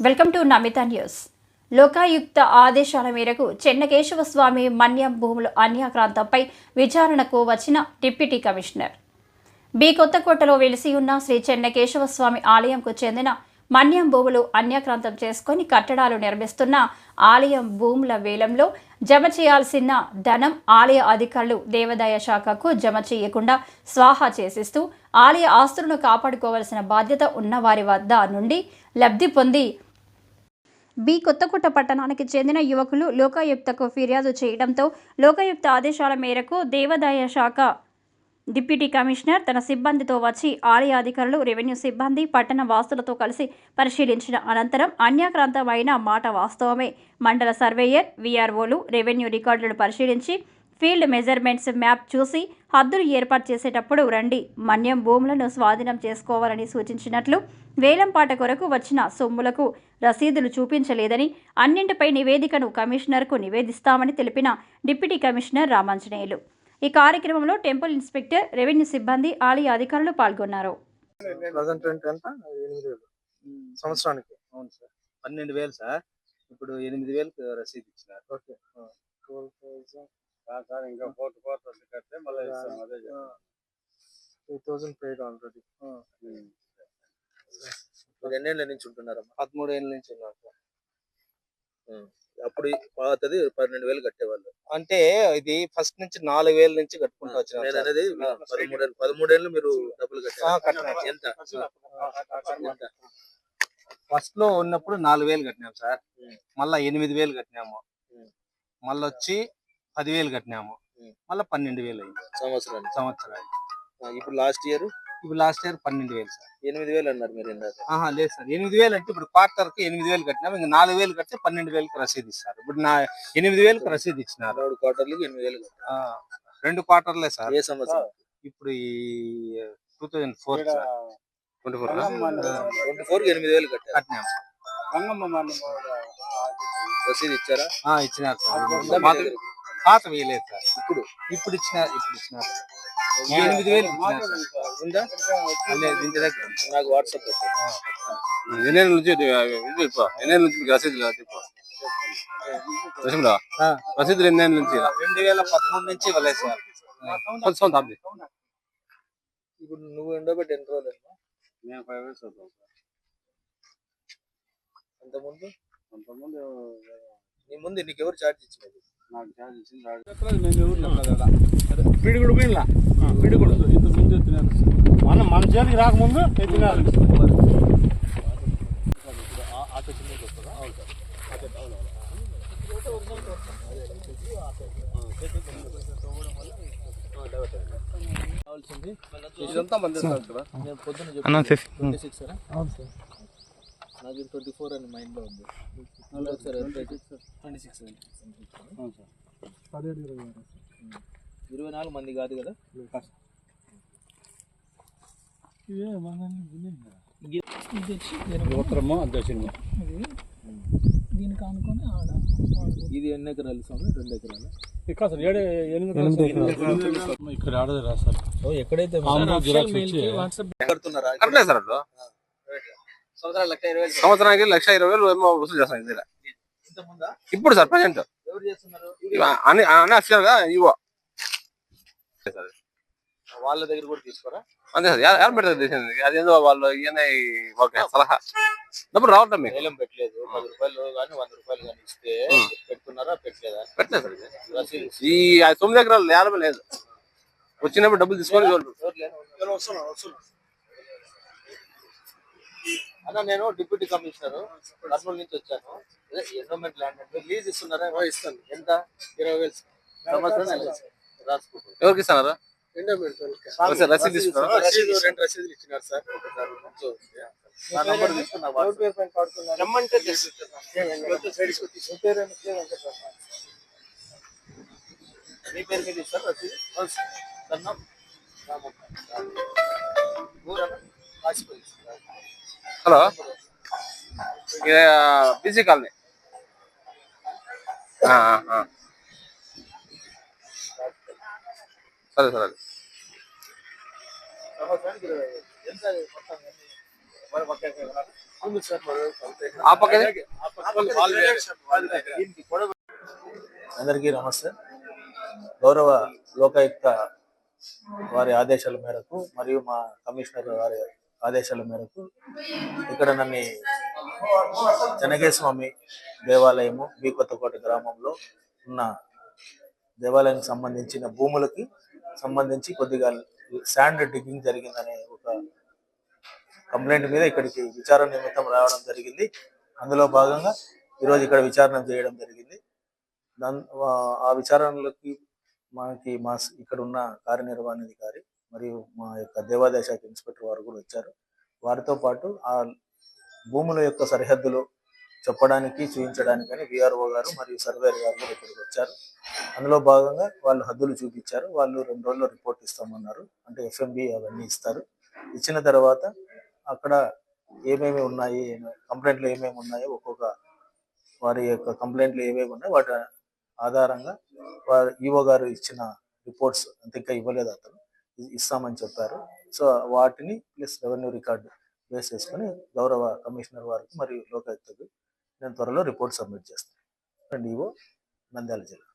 Welcome to Namitha news. Lokayukta ఆదేశాల మేరకు చెన్నకేశవస్వామి మన్యం భూముల అన్యాక్రాంతంపై విచారణకు వచ్చిన డిప్యూటీ కమిషనర్. బి కొత్తకోటలో వెలిసి ఉన్న శ్రీ చెన్నకేశవ స్వామి ఆలయంకు చెందిన మన్యం భూములు అన్యాక్రాంతం చేసుకొని కట్టడాలు నిర్మిస్తున్న ఆలయం భూముల వేలంలో జమ చేయాల్సిన ధనం ఆలయ అధికారులు దేవాదాయ శాఖకు జమ చేయకుండా స్వాహా చేసిస్తూ ఆలయ ఆస్తులను కాపాడుకోవాల్సిన బాధ్యత ఉన్న వారి వద్ద నుండి లబ్ధి పొంది బి కొత్తకోట పట్టణానికి చెందిన యువకులు లోకాయుక్తకు ఫిర్యాదు చేయడంతో లోకాయుక్త ఆదేశాల మేరకు దేవాదాయ శాఖ డిప్యూటీ కమిషనర్ తన సిబ్బందితో వచ్చి ఆలయ అధికారులు రెవెన్యూ సిబ్బంది పట్టణ వాసులతో కలిసి పరిశీలించిన అనంతరం అన్యాక్రాంతమైన మాట వాస్తవమే. మండల సర్వేయర్ వీఆర్ఓలు రెవెన్యూ రికార్డులను పరిశీలించి ఫీల్డ్ మెజర్మెంట్స్ మ్యాప్ చూసి హద్దులు ఏర్పాటు చేసేటప్పుడు రండి. మన్యం భూములను స్వాధీనం చేసుకోవాలని సూచించినట్లు వేలంపాట కొరకు వచ్చిన సొమ్ములకు రసీదులు చూపించలేదని అన్నింటిపై నివేదికను కమిషనర్కు నివేదిస్తామని తెలిపిన డిప్యూటీ కమిషనర్ రామాంజనేయులు. ఈ కార్యక్రమంలో టెంపుల్ ఇన్స్పెక్టర్ రెవెన్యూ సిబ్బంది ఆలయ అధికారులు పాల్గొన్నారు. వేలు సంవత్సరానికి? అవును సార్. పన్నెండు వేలు సార్. ఇప్పుడు ఎనిమిది వేలకు రసీదు ఇచ్చినారు. ఓకే. సార్ ఇంకా ఫోర్త్ క్వార్టర్ కడితే మళ్ళీ ఇస్తాం అదే టూ థౌసండ్ పెయిడ్ ఆల్రెడీ ఇప్పుడు ఎన్నేళ్ళ నుంచి ఉంటున్నారమ్మా? పదమూడు ఏళ్ళ నుంచి ఉన్నాం సార్. అప్పుడు పాతది పన్నెండు వేలు కట్టేవాళ్ళు. అంటే ఇది ఫస్ట్ నుంచి నాలుగు వేల నుంచి కట్టుకుంటూ వచ్చినాం నేను. అనేది పదమూడేళ్ళు పదమూడేళ్ళు మీరు డబ్బులు కట్టారు. ఎంత? ఫస్ట్లో ఉన్నప్పుడు నాలుగు వేలు కట్టినాం సార్. మళ్ళా ఎనిమిది వేలు కట్టినాము. మళ్ళీ వచ్చి పదివేలు కట్టినాము. మళ్ళీ పన్నెండు వేలు అయింది. సంవత్సరానికి. సంవత్సరాలు ఆ, ఇప్పుడు లాస్ట్ ఇయర్? ఇప్పుడు లాస్ట్ ఇయర్ పన్నెండు వేలు సార్. ఎనిమిది వేలు అన్నారు మీరు ఆహా లేదు సార్. ఎనిమిది వేలు అంటే ఇప్పుడు క్వార్టర్కి ఎనిమిది వేలు కట్టినాము. ఇంకా నాలుగు వేలు కడితే పన్నెండు వేలకు రసీదు ఇస్తారు. ఇప్పుడు నా ఎనిమిది వేలకు రసీదు ఇచ్చినారు. మూడు క్వార్టర్లకి ఎనిమిది వేలు రెండు క్వార్టర్లే సార్. ఏ సంవత్సరం? ఇప్పుడు ఈ two thousand four twenty four twenty four ఎనిమిది వేలు కట్టారు. కట్టినాం సార్ రసీదు ఇచ్చారా? ఆ, ఇచ్చినారు సార్. పాత వేయలేదు సార్. ఇప్పుడు ఇప్పుడు ఇచ్చినారు ఇప్పుడు ఇచ్చినారు ఈ ఎనిమిది వేలు. ఉందా? ఇంటి దగ్గర. నాకు వాట్సాప్ ఎన్నేళ్ళ నుంచి ఎన్నేళ్ళ నుంచి మీకు రసీదులు ఇప్ప రసీదులా రసీదులు ఎన్నేళ్ళ నుంచి? రెండు వేల పదమూడు నుంచి ఇవ్వలేదు సార్. అబ్ది ఇప్పుడు నువ్వు ఉండబట్టి ఎన్ని రోజులు? మేము ఫైవ్ ఇయర్స్ అవుతాం సార్. అంతకుముందు? కొంతమంది నీ ముందు నీకు ఎవరు ఛార్జ్ ఇచ్చినది నాకు ఛార్జ్ ఇచ్చింది పిడిగుడు పోయినలా పిడిగుడు మన మన చేతికి రాకముందు ఎత్తినారు. కావాల్సింది. ఇదంతా మంది కదా నేను పొద్దున్న ట్వంటీ సిక్స్ నాకు ట్వంటీ ఫోర్ అని మైండ్లో ఉంది. Twenty six. ఇరవై నాలుగు మంది కాదు కదా? ఉత్తరము దక్షిణము దీనికి అనుకుని ఆడ ఇది ఎన్ని ఎకరాలు స్వామి? రెండు ఎకరాలు? ఇక్కడ సార్ ఏడు ఎనిమిది ఇక్కడ ఆడదు రా సార్. ఎక్కడైతే కడుతున్నారా సార్. సంవత్సరానికి లక్ష ఇరవై వేలు వసూలు ముందా ఇప్పుడు సార్ ప్రజెంట్ అన్ని అన్ని అఫీషియల్గా ఇవ్వ. వాళ్ళ దగ్గర కూడా తీసుకోరా? అంతే సార్. ఎవరు పెడతారు దేశానికి అదేందో వాళ్ళు ఈయన ఓకే సలహా. డబ్బులు రావటం మీకు. వేలం పెట్టలేదు. పది రూపాయలు కానీ వంద రూపాయలు కానీ ఇస్తే పెట్టుకున్నారా పెట్టలేదా? పెట్టలేదు సార్. ఈ తొమ్మిది ఎకరాలు లేదు. వచ్చినప్పుడు డబ్బులు తీసుకొని? అన్న నేను డిప్యూటీ కమిషనర్ కర్నూలు నుంచి వచ్చాను. ఎండోమెంట్ ల్యాండ్ అంటే లీజ్ ఇస్తున్నారా? ఇస్తాను. ఎంత? ఇరవై వేలు సంవత్సరం నెల. రాసుకుంటాను ఎవరికి ఇస్తున్నారు రసీదు- ఇస్తున్నారా? రసీదు రెండు రసీదులు ఇచ్చినారు సార్. నా నంబర్ తీసుకున్నా రమ్మంటే మీ పేరు మీద ఇస్తారు రసీదు? హలో. BC colony. సరే సరే. అందరికీ నమస్తే. గౌరవ లోకాయుక్త వారి ఆదేశాల మేరకు మరియు మా కమిషనర్ వారి ఆదేశాల మేరకు ఇక్కడ నన్ను చెనగే స్వామి దేవాలయము బి కొత్తకోట గ్రామంలో ఉన్న దేవాలయానికి సంబంధించిన భూములకి సంబంధించి కొద్దిగా శాండ్ డిగ్గింగ్ జరిగిందనే ఒక కంప్లైంట్ మీద ఇక్కడికి విచారణ నిమిత్తం రావడం జరిగింది. అందులో భాగంగా ఈరోజు ఇక్కడ విచారణ చేయడం జరిగింది. దాని ఆ- విచారణలకి మనకి మా ఇక్కడ ఉన్న కార్యనిర్వహణాధికారి మరియు మా యొక్క దేవాదాయ శాఖ ఇన్స్పెక్టర్ వారు కూడా వచ్చారు. వారితో పాటు ఆ భూముల యొక్క సరిహద్దులు చెప్పడానికి చూపించడానికని విఆర్ఓ గారు మరియు సర్వేర్ గారు కూడా ఇక్కడికి వచ్చారు. అందులో భాగంగా వాళ్ళు హద్దులు చూపించారు. వాళ్ళు రెండు రోజుల్లో రిపోర్ట్ ఇస్తామన్నారు. అంటే ఎఫ్ఎంబి అవన్నీ ఇస్తారు. ఇచ్చిన తర్వాత అక్కడ ఏమేమి ఉన్నాయి కంప్లైంట్లు ఏమేమి ఉన్నాయో ఒక్కొక్క వారి యొక్క కంప్లైంట్లు ఏమేమి ఉన్నాయో వాటి ఆధారంగా వారు ఈఓ గారు ఇచ్చిన రిపోర్ట్స్ అంత ఇంకా ఇవ్వలేదు అతను. ఇస్తామని చెప్పారు. సో వాటిని ప్లస్ రెవెన్యూ రికార్డు బేస్ చేసుకొని గౌరవ కమిషనర్ వారికి మరియు లోకాయుక్తకు నేను త్వరలో రిపోర్ట్ సబ్మిట్ చేస్తాను. అండ్ ఈఓ నంద్యాల జిల్లా.